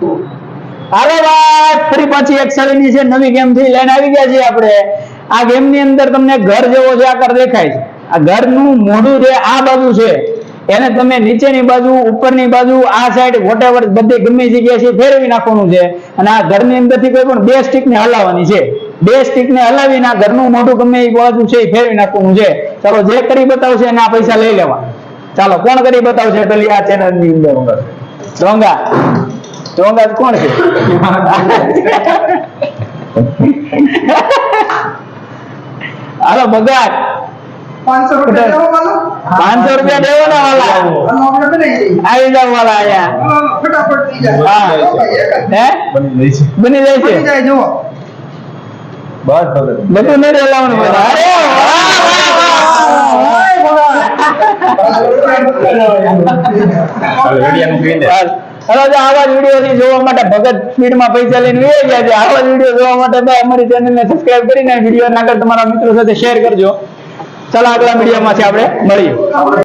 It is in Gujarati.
હાલો વાત ફરી પાછી એક સળીની છે, નવી ગેમથી લઈને આવી ગયા છીએ આપણે. આ ગેમની અંદર તમને ઘર જેવો જે આકાર દેખાય છે, આ ઘરનું મોઢું જે આ બાજુ છે, એને તમે નીચેની બાજુ, ઉપરની બાજુ, આ સાઈડ વોટેવર બધી ગમે જગ્યાએ છે, ફેરવી નાખવાનું છે. અને આ ઘરની અંદરથી કોઈ પણ બે સ્ટીક ને હલાવવાની છે. બે સ્ટીક ને હલાવીને આ ઘરનું મોઢું ગમે એ બાજુ છે, એ ફેરવી નાખવાનું છે. ચાલો, જે કરી બતાવશે એના પૈસા લઈ લેવા ચાલો, કોણ કરી બતાવશે પેલી આ ચેનલની અંદર? ડોંગા. ડોંગા કોણ છે? હાલો બગાડ. પાંચસો રૂપિયા દેવો વાલો? આવી જાવ વાલા અહીંયા. બની જાય છે. બધું હલો જો આવા જ વીડિયો થી જોવા માટે ભગત સ્પીડમાં પૈસા લઈને વહી ગયા છે, આવા જ વીડિયો જોવા માટે તો અમારી ચેનલ ને સબસ્ક્રાઇબ કરીને વીડિયો આગળ તમારા મિત્રો સાથે શેર કરજો. ચાલો આગલા વિડીયોમાંથી આપણે મળીએ.